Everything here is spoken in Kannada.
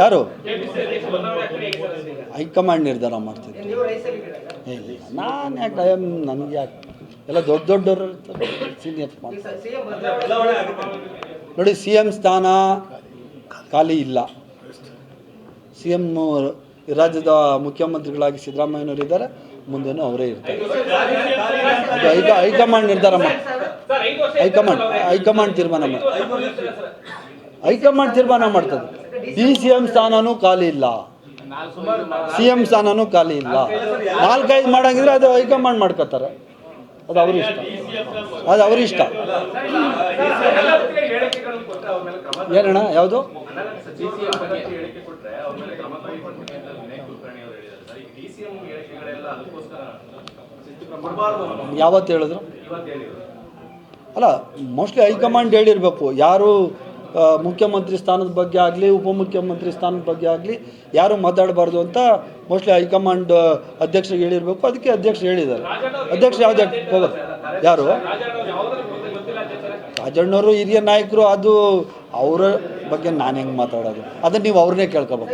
ಯಾರು? ಹೈಕಮಾಂಡ್ ನಿರ್ಧಾರ ಮಾಡ್ತಿದ್ದೆ ನಾನು ಯಾಕೆ ಐ ಎಂ ನನಗೆ ಯಾಕೆ ಎಲ್ಲ ದೊಡ್ಡ ದೊಡ್ಡವರು ಇರ್ತಾರೆ ಸೀನಿಯರ್ಸ್ ಮಾಡ್ತಾರೆ ನೋಡಿ ಸಿ ಎಂ ಸ್ಥಾನ ಖಾಲಿ ಇಲ್ಲ. ಸಿ ಎಂ ರಾಜ್ಯದ ಮುಖ್ಯಮಂತ್ರಿಗಳಾಗಿ ಸಿದ್ದರಾಮಯ್ಯನವರು ಇದ್ದಾರೆ ಮುಂದೆನೂ ಅವರೇ ಇರ್ತಾರೆ. ಅದು ಹೈಕ ಹೈಕಮಾಂಡ್ ನಿರ್ಧಾರ ಮಾಡಿ ಹೈಕಮಾಂಡ್ ಹೈಕಮಾಂಡ್ ತೀರ್ಮಾನ ಮಾಡಿ ಹೈಕಮಾಂಡ್ ತೀರ್ಮಾನ ಮಾಡ್ತದೆ. ಡಿ ಸಿ ಎಂ ಸ್ಥಾನನೂ ಖಾಲಿ ಇಲ್ಲ. ಸಿ ಎಂ ಸ್ಥಾನನೂ ಖಾಲಿ ಇಲ್ಲ. ನಾಲ್ಕೈದು ಮಾಡಂಗಿದ್ರೆ ಅದು ಹೈಕಮಾಂಡ್ ಮಾಡ್ಕೋತಾರೆ. ಅದು ಅವರಿಷ್ಟ ಅದು ಅವರಿಷ್ಟ ಏನಣ್ಣ, ಯಾವುದು? ಯಾವತ್ತು ಹೇಳಿದ್ರು? ಅಲ್ಲ, ಮೋಸ್ಟ್ಲಿ ಹೈಕಮಾಂಡ್ ಹೇಳಿರಬೇಕು. ಯಾರು ಮುಖ್ಯಮಂತ್ರಿ ಸ್ಥಾನದ ಬಗ್ಗೆ ಆಗಲಿ, ಉಪಮುಖ್ಯಮಂತ್ರಿ ಸ್ಥಾನದ ಬಗ್ಗೆ ಆಗಲಿ ಯಾರು ಮಾತಾಡಬಾರ್ದು ಅಂತ ಮೋಸ್ಟ್ಲಿ ಹೈಕಮಾಂಡ್ ಅಧ್ಯಕ್ಷರಿಗೆ ಹೇಳಿರಬೇಕು. ಅದಕ್ಕೆ ಅಧ್ಯಕ್ಷರು ಹೇಳಿದ್ದಾರೆ. ಅಧ್ಯಕ್ಷ ಯಾವುದೇ ಯಾರು? ರಾಜಣ್ಣವರು ಹಿರಿಯ ನಾಯಕರು, ಅದು ಅವರ ಬಗ್ಗೆ ನಾನು ಹೆಂಗೆ ಮಾತಾಡೋದು? ಅದನ್ನು ನೀವು ಅವ್ರನ್ನೇ ಕೇಳ್ಕೊಬೇಕು.